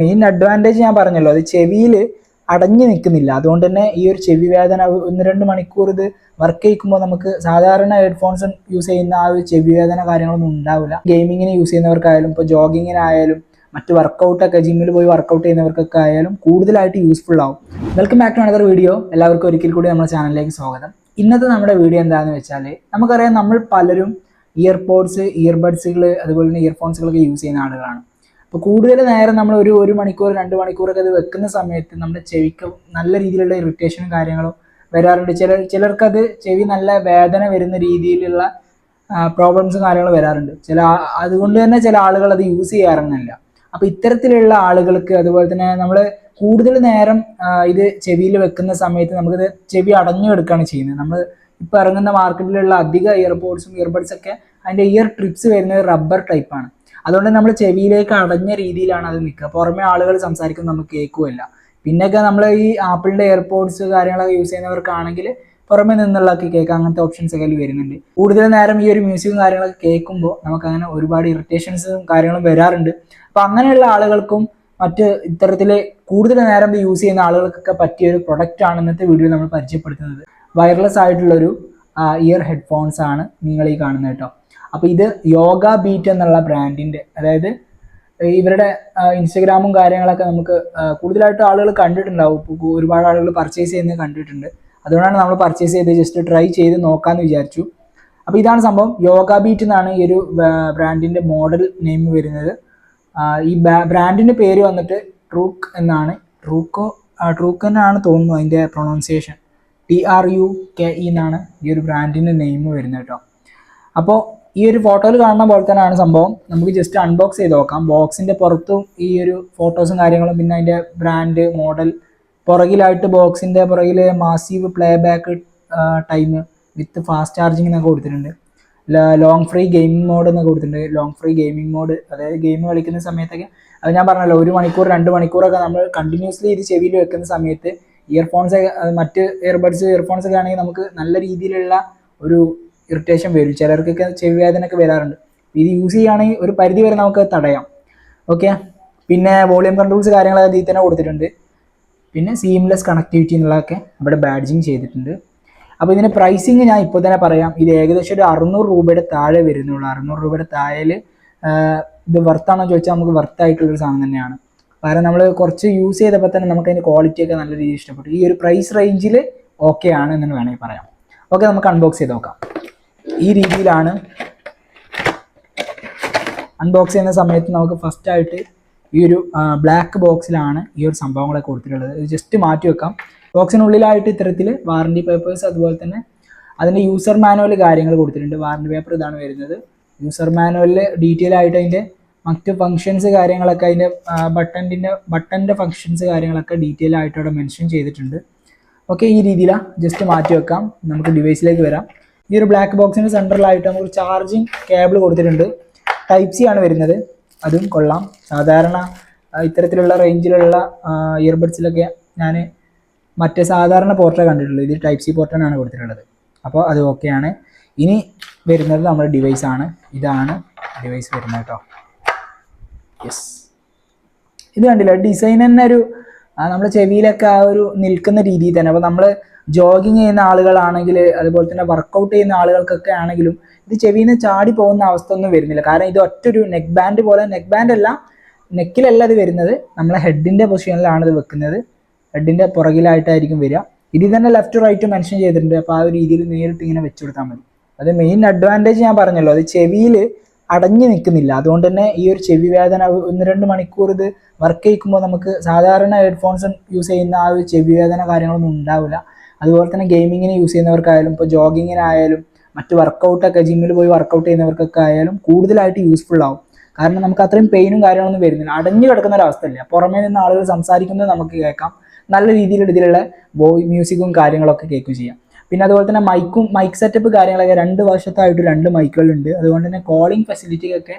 Main Advantage ഞാൻ പറഞ്ഞല്ലോ അത് ചെവിയിൽ അടഞ്ഞു നിൽക്കുന്നില്ല. അതുകൊണ്ട് തന്നെ ഈ ഒരു ചെവി വേദന ഒന്ന് രണ്ട് മണിക്കൂർ ഇത് വർക്ക് ചെയ്യിക്കുമ്പോൾ നമുക്ക് സാധാരണ ഹെഡ്ഫോൺസ് യൂസ് ചെയ്യുന്ന ആ ഒരു ചെവി വേദന കാര്യങ്ങളൊന്നും ഉണ്ടാവില്ല. ഗെയിമിങ്ങിന് യൂസ് ചെയ്യുന്നവർക്കായാലും ഇപ്പോൾ ജോഗിങ്ങിനായാലും മറ്റ് വർക്കൗട്ടൊക്കെ ജിമ്മിൽ പോയി വർക്കൗട്ട് ചെയ്യുന്നവർക്കൊക്കെ ആയാലും കൂടുതലായിട്ട് യൂസ്ഫുൾ ആവും. Welcome back to another video എല്ലാവർക്കും ഒരിക്കൽ കൂടി നമ്മുടെ ചാനലിലേക്ക് സ്വാഗതം. ഇന്നത്തെ നമ്മുടെ വീഡിയോ എന്താണെന്ന് വെച്ചാൽ നമുക്കറിയാം നമ്മൾ പലരും ഇയർപോഡ്സ് ഇയർബഡ്സുകൾ അതുപോലെ തന്നെ ഇയർഫോൺസുകളൊക്കെ യൂസ് ചെയ്യുന്ന ആളുകളാണ്. അപ്പോൾ കൂടുതൽ നേരം നമ്മൾ ഒരു ഒരു മണിക്കൂർ രണ്ട് മണിക്കൂറൊക്കെ അത് വെക്കുന്ന സമയത്ത് നമ്മുടെ ചെവിക്ക് നല്ല രീതിയിലുള്ള ഇറിറ്റേഷനും കാര്യങ്ങളും വരാറുണ്ട്. ചില ചിലർക്കത് ചെവി നല്ല വേദന വരുന്ന രീതിയിലുള്ള പ്രോബ്ലംസും കാര്യങ്ങളും വരാറുണ്ട്. ചില അതുകൊണ്ട് തന്നെ ചില ആളുകൾ അത് യൂസ് ചെയ്യാറൊന്നുമില്ല. അപ്പോൾ ഇത്തരത്തിലുള്ള ആളുകൾക്ക് അതുപോലെ തന്നെ നമ്മൾ കൂടുതൽ നേരം ഇത് ചെവിയിൽ വെക്കുന്ന സമയത്ത് നമുക്കിത് ചെവി അടഞ്ഞു എടുക്കുകയാണ് ചെയ്യുന്നത്. നമ്മൾ ഇപ്പോൾ ഇറങ്ങുന്ന മാർക്കറ്റിലുള്ള അധിക ഇയർപോഡ്സും ഇയർബഡ്സൊക്കെ അതിന്റെ ഇയർ ട്രിപ്സ് വരുന്നത് റബ്ബർ ടൈപ്പാണ് അതുകൊണ്ട് നമ്മൾ ചെവിയിലേക്ക് അടഞ്ഞ രീതിയിലാണ് അത് നിൽക്കുക. പുറമെ ആളുകൾ സംസാരിക്കുന്നത് നമുക്ക് കേൾക്കുമല്ല പിന്നെയൊക്കെ നമ്മൾ ഈ ആപ്പിളിന്റെ എയർപോഡ്സ് കാര്യങ്ങളൊക്കെ യൂസ് ചെയ്യുന്നവർക്കാണെങ്കിൽ പുറമെ നിന്നുള്ളതൊക്കെ കേൾക്കാം. അങ്ങനത്തെ ഓപ്ഷൻസ് ഒക്കെ വരുന്നുണ്ട്. കൂടുതൽ നേരം ഈ ഒരു മ്യൂസിക്കും കാര്യങ്ങളൊക്കെ കേൾക്കുമ്പോൾ നമുക്ക് അങ്ങനെ ഒരുപാട് ഇറിറ്റേഷൻസും കാര്യങ്ങളും വരാറുണ്ട്. അപ്പോൾ അങ്ങനെയുള്ള ആളുകൾക്കും മറ്റ് ഇത്തരത്തിൽ കൂടുതൽ നേരം യൂസ് ചെയ്യുന്ന ആളുകൾക്കൊക്കെ പറ്റിയ ഒരു പ്രൊഡക്റ്റ് ആണ് ഇന്നത്തെ വീഡിയോ നമ്മൾ പരിചയപ്പെടുത്തുന്നത്. വയർലെസ് ആയിട്ടുള്ളൊരു ഇയർ ഹെഡ്ഫോൺസ് ആണ് നിങ്ങൾ ഈ കാണുന്നത് കേട്ടോ. അപ്പോൾ ഇത് യോഗ ബീറ്റ് എന്നുള്ള ബ്രാൻഡിന്റെ അതായത് ഇവരുടെ ഇൻസ്റ്റഗ്രാമും കാര്യങ്ങളൊക്കെ നമുക്ക് കൂടുതലായിട്ട് ആളുകൾ കണ്ടിട്ടുണ്ടാവും. ഒരുപാട് ആളുകൾ പർച്ചേസ് ചെയ്യുന്നത് കണ്ടിട്ടുണ്ട്. അതുകൊണ്ടാണ് നമ്മൾ പർച്ചേസ് ചെയ്ത് ജസ്റ്റ് ട്രൈ ചെയ്ത് നോക്കാമെന്ന് വിചാരിച്ചു. അപ്പോൾ ഇതാണ് സംഭവം. യോഗ ബീറ്റ് എന്നാണ് ഈ ഒരു ബ്രാൻഡിന്റെ മോഡൽ നെയിം വരുന്നത്. ഈ ബ്രാൻഡിന്റെ പേര് വന്നിട്ട് ട്രൂക്ക് എന്നാണ്. ട്രൂക്കോ ട്രൂക്ക് എന്നാണ് തോന്നുന്നു അതിന്റെ pronunciation T R U K E എന്നാണ് ഈ ഒരു ബ്രാൻഡിന്റെ നെയിം വരുന്നത് കേട്ടോ. അപ്പോൾ ഈ ഒരു ഫോട്ടോയിൽ കാണുന്ന പോലെ തന്നെയാണ് സംഭവം. നമുക്ക് ജസ്റ്റ് അൺബോക്സ് ചെയ്ത് നോക്കാം. ബോക്സിന്റെ പുറത്തും ഈ ഒരു ഫോട്ടോസും കാര്യങ്ങളും പിന്നെ അതിന്റെ ബ്രാൻഡ് മോഡൽ പുറകിലായിട്ട് ബോക്സിന്റെ പുറകിൽ massive playback time with fast charging എന്നൊക്കെ കൊടുത്തിട്ടുണ്ട്. ലോങ് ഫ്രീ ഗെയിമിംഗ് മോഡ് എന്നൊക്കെ കൊടുത്തിട്ടുണ്ട്. ലോങ് ഫ്രീ ഗെയിമിംഗ് മോഡ് അതായത് ഗെയിം കളിക്കുന്ന സമയത്തൊക്കെ. അത് ഞാൻ പറഞ്ഞല്ലോ ഒരു മണിക്കൂർ രണ്ട് മണിക്കൂറൊക്കെ നമ്മൾ കണ്ടിന്യൂസ്ലി ഇത് ചെവിയിൽ വെക്കുന്ന സമയത്ത് ഇയർഫോൺസ് മറ്റ് ഇയർബഡ്സ് ഇയർഫോൺസ് ഒക്കെ ആണെങ്കിൽ നമുക്ക് നല്ല രീതിയിലുള്ള ഒരു ഇറിറ്റേഷൻ വരും. ചിലർക്കൊക്കെ ചെവി വേദന ഒക്കെ വരാറുണ്ട്. ഇത് യൂസ് ചെയ്യുകയാണെങ്കിൽ ഒരു പരിധി വരെ നമുക്ക് തടയാം. ഓക്കെ പിന്നെ വോളിയം കൺട്രോൾസ് കാര്യങ്ങളൊക്കെ ഇതിൽ തന്നെ കൊടുത്തിട്ടുണ്ട്. പിന്നെ സീംലെസ് കണക്ടിവിറ്റി എന്നുള്ളതൊക്കെ ഇവിടെ ബാഡ്ജിങ് ചെയ്തിട്ടുണ്ട്. അപ്പോൾ ഇതിന്റെ പ്രൈസിങ് ഞാൻ ഇപ്പോൾ തന്നെ പറയാം. ഇത് ഏകദേശം ഒരു അറുന്നൂറ് രൂപയുടെ താഴെ വരുന്നുള്ളൂ. അറുന്നൂറ് രൂപയുടെ താഴെ ഇത് വർത്താണോ ചോദിച്ചാൽ നമുക്ക് വർത്തായിട്ടുള്ളൊരു സാധനം തന്നെയാണ്. കാരണം നമ്മൾ കുറച്ച് യൂസ് ചെയ്തപ്പോൾ തന്നെ നമുക്ക് അതിന്റെ ക്വാളിറ്റി ഒക്കെ നല്ല രീതിയിൽ ഇഷ്ടപ്പെട്ടു. ഈ ഒരു പ്രൈസ് റേഞ്ചിൽ ഓക്കെ ആണ് എന്ന് വേണമെങ്കിൽ പറയാം. ഓക്കെ നമുക്ക് അൺബോക്സ് ചെയ്ത് നോക്കാം. ഈ രീതിയിലാണ് അൺബോക്സ് ചെയ്യുന്ന സമയത്ത് നമുക്ക് ഫസ്റ്റ് ആയിട്ട് ഈ ഒരു ബ്ലാക്ക് ബോക്സിലാണ് ഈ ഒരു സംഭവങ്ങളെ കൊടുത്തിട്ടുള്ളത്. ഇത് ജസ്റ്റ് മാറ്റി വെക്കാം. ബോക്സിനുള്ളിലായിട്ട് ഇത്തരത്തിൽ വാറണ്ടി പേപ്പേഴ്സ് അതുപോലെ തന്നെ അതിന്റെ യൂസർ മാനുവൽ കാര്യങ്ങൾ കൊടുത്തിട്ടുണ്ട്. വാറണ്ടി പേപ്പർ ഇതാണ് വരുന്നത്. യൂസർ മാനുവലിൽ ഡീറ്റെയിൽ ആയിട്ട് അതിന്റെ മറ്റ് ഫങ്ഷൻസ് കാര്യങ്ങളൊക്കെ അതിന്റെ ബട്ടന്റെ ബട്ടന്റെ ഫങ്ഷൻസ് കാര്യങ്ങളൊക്കെ ഡീറ്റെയിൽ ആയിട്ട് അവിടെ മെൻഷൻ ചെയ്തിട്ടുണ്ട്. ഓക്കെ ഈ രീതിയിലാണ് ജസ്റ്റ് മാറ്റി വെക്കാം. നമുക്ക് ഡിവൈസിലേക്ക് വരാം. ഈ ഒരു ബ്ലാക്ക് ബോക്സിന്റെ സെന്ററിലായിട്ട് നമുക്ക് ചാർജിങ് കേബിൾ കൊടുത്തിട്ടുണ്ട്. ടൈപ്പ് സി ആണ് വരുന്നത്. അതും കൊള്ളാം. സാധാരണ ഇത്തരത്തിലുള്ള റേഞ്ചിലുള്ള ഇയർബഡ്സിലൊക്കെ ഞാൻ മറ്റേ സാധാരണ പോർട്ടേ കണ്ടിട്ടുള്ളൂ ഇതിൽ ടൈപ്പ് സി പോർട്ടാണ് കൊടുത്തിട്ടുള്ളത്. അപ്പോൾ അത് ഓക്കെയാണ് ഇനി വരുന്നത് നമ്മുടെ ഡിവൈസ് ആണ്. ഇതാണ് ഡിവൈസ് വരുന്നത് കേട്ടോ. യെസ് ഇത് കണ്ടില്ല? ഡിസൈൻ തന്നെ ഒരു നമ്മുടെ ചെവിയിലൊക്കെ ആ ഒരു നിൽക്കുന്ന രീതിയിൽ തന്നെ. അപ്പോൾ നമ്മൾ ജോഗിങ് ചെയ്യുന്ന ആളുകളാണെങ്കിൽ അതുപോലെ തന്നെ വർക്കൗട്ട് ചെയ്യുന്ന ആളുകൾക്കൊക്കെ ആണെങ്കിലും ഇത് ചെവിയിൽ നിന്ന് ചാടി പോകുന്ന അവസ്ഥ ഒന്നും വരുന്നില്ല. കാരണം ഇത് ഒറ്റൊരു നെക്ക് ബാൻഡ് പോലെ നെക്ക് ബാൻഡ് അല്ല നെക്കിലല്ല ഇത് വരുന്നത്. നമ്മളെ ഹെഡിന്റെ പൊസിഷനിലാണ് ഇത് വെക്കുന്നത്. ഹെഡിന്റെ പുറകിലായിട്ടായിരിക്കും വരിക. ഇതിൽ തന്നെ ലെഫ്റ്റ് റൈറ്റ് മെൻഷൻ ചെയ്തിട്ടുണ്ട്. അപ്പോൾ ആ ഒരു രീതിയിൽ നേരിട്ട് ഇങ്ങനെ വെച്ച് കൊടുത്താൽ മതി. അത് മെയിൻ അഡ്വാന്റേജ് ഞാൻ പറഞ്ഞല്ലോ. അത് ചെവിയിൽ അടഞ്ഞു നിൽക്കുന്നില്ല. അതുകൊണ്ട് തന്നെ ഈ ഒരു ചെവി വേദന ഒന്ന് രണ്ട് മണിക്കൂർ ഇത് വർക്ക് ചെയ്യിക്കുമ്പോൾ നമുക്ക് സാധാരണ ഹെഡ്ഫോൺസ് യൂസ് ചെയ്യുന്ന ആ ഒരു ചെവി വേദന കാര്യങ്ങളൊന്നും ഉണ്ടാവില്ല. അതുപോലെ തന്നെ ഗെയിമിങ്ങിന് യൂസ് ചെയ്യുന്നവർക്കായാലും ഇപ്പോൾ ജോഗിങ്ങിനായാലും മറ്റ് വർക്കൗട്ടൊക്കെ ജിമ്മിൽ പോയി വർക്കൗട്ട് ചെയ്യുന്നവർക്കൊക്കെ ആയാലും കൂടുതലായിട്ട് യൂസ്ഫുൾ ആവും. കാരണം നമുക്ക് അത്രയും പെയിനും കാര്യങ്ങളൊന്നും വരുന്നില്ല. അടഞ്ഞു കിടക്കുന്ന ഒരു അവസ്ഥയില്ല. പുറമേ നിന്ന് ആളുകൾ സംസാരിക്കുന്നത് നമുക്ക് കേൾക്കാം. നല്ല രീതിയിലുള്ള ഇതിലുള്ള വോയ് മ്യൂസിക്കും കാര്യങ്ങളൊക്കെ കേൾക്കുകയും ചെയ്യാം. പിന്നെ അതുപോലെ തന്നെ മൈക്കും മൈക്ക് സെറ്റപ്പ് കാര്യങ്ങളൊക്കെ രണ്ട് വർഷത്തായിട്ട് രണ്ട് മൈക്കുകളുണ്ട് അതുകൊണ്ട് തന്നെ കോളിംഗ് ഫെസിലിറ്റിയൊക്കെ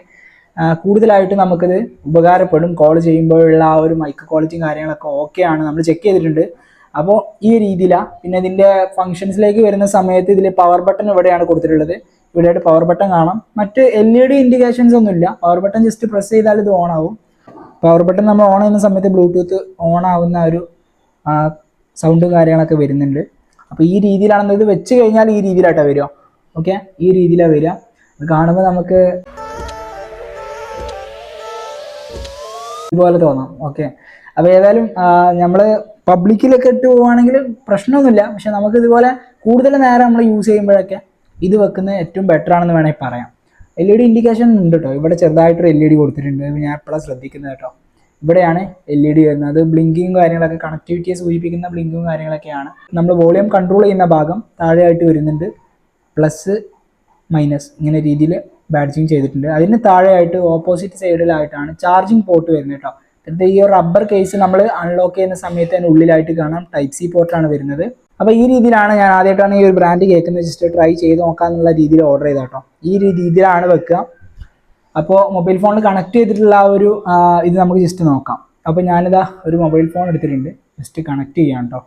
കൂടുതലായിട്ട് നമുക്കിത് ഉപകാരപ്പെടും. കോൾ ചെയ്യുമ്പോഴുള്ള ആ ഒരു മൈക്ക് ക്വാളിറ്റിയും കാര്യങ്ങളൊക്കെ ഓക്കെ ആണ്. നമ്മൾ ചെക്ക് ചെയ്തിട്ടുണ്ട്. അപ്പോൾ ഈ രീതിയിലാണ് പിന്നെ ഇതിന്റെ ഫങ്ഷൻസിലേക്ക് വരുന്ന സമയത്ത് ഇതിൽ പവർ ബട്ടൺ ഇവിടെയാണ് കൊടുത്തിട്ടുള്ളത്. ഇവിടെയായിട്ട് പവർ ബട്ടൺ കാണാം. മറ്റ് എൽ ഇ ഡി ഇൻഡിക്കേഷൻസ് ഒന്നുമില്ല പവർ ബട്ടൺ ജസ്റ്റ് പ്രസ് ചെയ്താൽ ഇത് ഓൺ ആവും. പവർ ബട്ടൺ നമ്മൾ ഓൺ ചെയ്യുന്ന സമയത്ത് ബ്ലൂടൂത്ത് ഓൺ ആവുന്ന ഒരു സൗണ്ടും കാര്യങ്ങളൊക്കെ വരുന്നുണ്ട്. അപ്പോൾ ഈ രീതിയിലാണെന്ന് ഇത് വെച്ച് കഴിഞ്ഞാൽ ഈ രീതിയിലായിട്ടാണ് വരിക. ഓക്കെ ഈ രീതിയിലാണ് വരിക. കാണുമ്പോൾ നമുക്ക് ഇതുപോലെ തോന്നാം. ഓക്കെ അപ്പോൾ ഏതായാലും നമ്മൾ പബ്ലിക്കിലൊക്കെ ഇട്ട് പോവുകയാണെങ്കിൽ പ്രശ്നമൊന്നുമില്ല. പക്ഷെ നമുക്ക് ഇതുപോലെ കൂടുതൽ നേരം നമ്മൾ യൂസ് ചെയ്യുമ്പോഴൊക്കെ ഇത് വെക്കുന്നത് ഏറ്റവും ബെറ്റർ ആണെന്ന് വേണമെങ്കിൽ പറയാം. എൽ ഇ ഡി ഇൻഡിക്കേഷൻ ഉണ്ട് കേട്ടോ ഇവിടെ ചെറുതായിട്ടൊരു എൽ ഇ ഡി കൊടുത്തിട്ടുണ്ട്. ഞാൻ എപ്പോഴാണ് ശ്രദ്ധിക്കുന്നത് കേട്ടോ ഇവിടെയാണ് എൽ ഇ ഡി വരുന്നത്. അത് ബ്ലിങ്കിങ് കാര്യങ്ങളൊക്കെ കണക്ടിവിറ്റിയെ സൂചിപ്പിക്കുന്ന ബ്ലിങ്കും കാര്യങ്ങളൊക്കെയാണ്. നമ്മൾ വോളിയം കൺട്രോൾ ചെയ്യുന്ന ഭാഗം താഴെയായിട്ട് വരുന്നുണ്ട്. പ്ലസ് മൈനസ് ഇങ്ങനെ രീതിയിൽ ബാഡ്ജിങ് ചെയ്തിട്ടുണ്ട്. അതിന് താഴെയായിട്ട് ഓപ്പോസിറ്റ് സൈഡിലായിട്ടാണ് ചാർജിങ് പോർട്ട് വരുന്നത് കേട്ടോ എന്നിട്ട് ഈ റബ്ബർ കേസ് നമ്മൾ അൺലോക്ക് ചെയ്യുന്ന സമയത്ത് അതിന് ഉള്ളിലായിട്ട് കാണാം. ടൈപ്പ് സി പോർട്ടാണ് വരുന്നത്. അപ്പോൾ ഈ രീതിയിലാണ് ഞാൻ ആദ്യമായിട്ടാണ് ഈ ഒരു ബ്രാൻഡ് കേൾക്കുന്നത് ജസ്റ്റ് ട്രൈ ചെയ്ത് നോക്കാന്നുള്ള രീതിയിൽ ഓർഡർ ചെയ്ത കേട്ടോ ഈ രീതിയിലാണ് വെക്കുക. അപ്പോൾ മൊബൈൽ ഫോണിൽ കണക്ട് ചെയ്തിട്ടുള്ള ആ ഒരു ഇത് നമുക്ക് ജസ്റ്റ് നോക്കാം. അപ്പോൾ ഞാനിതാ ഒരു മൊബൈൽ ഫോൺ എടുത്തിട്ടുണ്ട്. ജസ്റ്റ് കണക്ട് ചെയ്യാം കേട്ടോ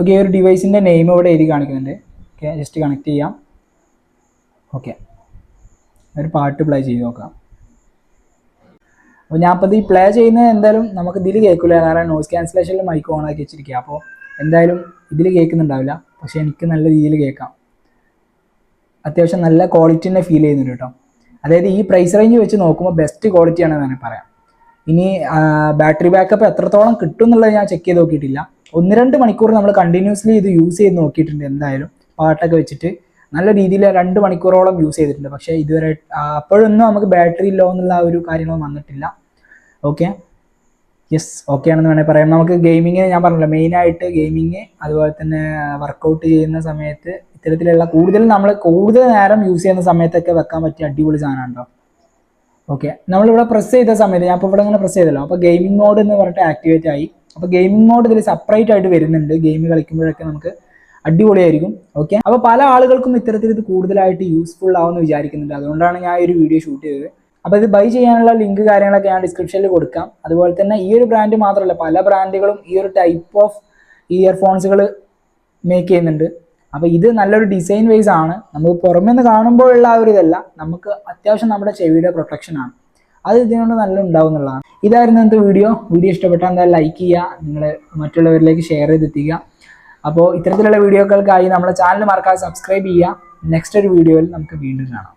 ഓക്കെ ഒരു ഡിവൈസിന്റെ നെയിം ഇവിടെ എഴുതി കാണിക്കുന്നുണ്ട്. ഓക്കെ ജസ്റ്റ് കണക്ട് ചെയ്യാം. ഓക്കെ ഒരു പാട്ട് പ്ലേ ചെയ്ത് നോക്കാം. അപ്പോൾ ഞാൻ അപ്പോൾ ഈ പ്ലേ ചെയ്യുന്നത് എന്തായാലും നമുക്ക് ഇതിൽ കേൾക്കില്ല കാരണം നോയ്സ് ക്യാൻസലേഷനിൽ മൈക്ക് ഓൺ ആക്കി വെച്ചിരിക്കുക അപ്പോൾ എന്തായാലും ഇതിൽ കേൾക്കുന്നുണ്ടാവില്ല. പക്ഷേ എനിക്ക് നല്ല രീതിയിൽ കേൾക്കാം. അത്യാവശ്യം നല്ല ക്വാളിറ്റി തന്നെ ഫീൽ ചെയ്യുന്നുണ്ട് കേട്ടോ. അതായത് ഈ പ്രൈസ് റേഞ്ച് വെച്ച് നോക്കുമ്പോൾ ബെസ്റ്റ് ക്വാളിറ്റി ആണെന്ന് തന്നെ പറയാം. ഇനി ബാറ്ററി ബാക്കപ്പ് എത്രത്തോളം കിട്ടും എന്നുള്ളത് ഞാൻ ചെക്ക് ചെയ്ത് നോക്കിയിട്ടില്ല. ഒന്ന് രണ്ട് മണിക്കൂർ നമ്മൾ കണ്ടിന്യൂസ്ലി ഇത് യൂസ് ചെയ്ത് നോക്കിയിട്ടുണ്ട് എന്തായാലും. പാട്ടൊക്കെ വെച്ചിട്ട് നല്ല രീതിയിൽ രണ്ട് മണിക്കൂറോളം യൂസ് ചെയ്തിട്ടുണ്ട്. പക്ഷേ ഇതുവരെ അപ്പോഴൊന്നും നമുക്ക് ബാറ്ററി ലോ എന്നുള്ള ആ ഒരു കാര്യങ്ങളും വന്നിട്ടില്ല. ഓക്കെ യെസ് ഓക്കെ ആണെന്ന് വേണമെങ്കിൽ പറയാം. നമുക്ക് ഗെയിമിങ് ഞാൻ പറഞ്ഞല്ലോ മെയിനായിട്ട് ഗെയിമിങ് അതുപോലെ തന്നെ വർക്കൗട്ട് ചെയ്യുന്ന സമയത്ത് ഇത്തരത്തിലുള്ള കൂടുതൽ നമ്മൾ കൂടുതൽ നേരം യൂസ് ചെയ്യുന്ന സമയത്തൊക്കെ വെക്കാൻ പറ്റിയ അടിപൊളി സാധനമാണ് കേട്ടോ ഓക്കെ നമ്മളിവിടെ പ്രസ് ചെയ്ത സമയത്ത് ഞാൻ ഇപ്പോൾ ഇവിടെ ഇങ്ങനെ പ്രസ് ചെയ്തല്ലോ. അപ്പോൾ ഗെയിമിംഗ് മോഡ് എന്ന് പറഞ്ഞിട്ട് ആക്ടിവേറ്റ് ആയി. അപ്പോൾ ഗെയിമിംഗ് മോഡ് ഇതിൽ സെപ്പറേറ്റ് ആയിട്ട് വരുന്നുണ്ട്. ഗെയിം കളിക്കുമ്പോഴൊക്കെ നമുക്ക് അടിപൊളിയായിരിക്കും. ഓക്കെ അപ്പോൾ പല ആളുകൾക്കും ഇത്തരത്തിൽ ഇത് കൂടുതലായിട്ട് യൂസ്ഫുൾ ആവുമെന്ന് വിചാരിക്കുന്നുണ്ട്. അതുകൊണ്ടാണ് ഞാൻ ഒരു വീഡിയോ ഷൂട്ട് ചെയ്തത്. അപ്പോൾ ഇത് ബൈ ചെയ്യാനുള്ള ലിങ്ക് കാര്യങ്ങളൊക്കെ ഞാൻ ഡിസ്ക്രിപ്ഷനിൽ കൊടുക്കാം. അതുപോലെ തന്നെ ഈ ഒരു ബ്രാൻഡ് മാത്രമല്ല പല ബ്രാൻഡുകളും ഈ ഒരു ടൈപ്പ് ഓഫ് ഇയർഫോൺസുകൾ മേക്ക് ചെയ്യുന്നുണ്ട്. അപ്പോൾ ഇത് നല്ലൊരു ഡിസൈൻ വൈസ് ആണ്. നമുക്ക് പുറമേ നിന്ന് കാണുമ്പോഴുള്ള ആ ഒരു ഇതല്ല. നമുക്ക് അത്യാവശ്യം നമ്മുടെ ചെവിയുടെ പ്രൊട്ടക്ഷനാണ് അത് ഇതിനോട് നല്ല ഉണ്ടാവും എന്നുള്ളതാണ്. ഇതായിരുന്നു ഇന്നത്തെ വീഡിയോ വീഡിയോ ഇഷ്ടപ്പെട്ടാൽ എന്തായാലും ലൈക്ക് ചെയ്യുക. നിങ്ങൾ മറ്റുള്ളവരിലേക്ക് ഷെയർ ചെയ്തെത്തിക്കുക. അപ്പോൾ ഇത്തരത്തിലുള്ള വീഡിയോകൾക്കായി നമ്മുടെ ചാനൽ മറക്കാതെ സബ്സ്ക്രൈബ് ചെയ്യുക. നെക്സ്റ്റ് ഒരു വീഡിയോയിൽ നമുക്ക് വീണ്ടും കാണാം.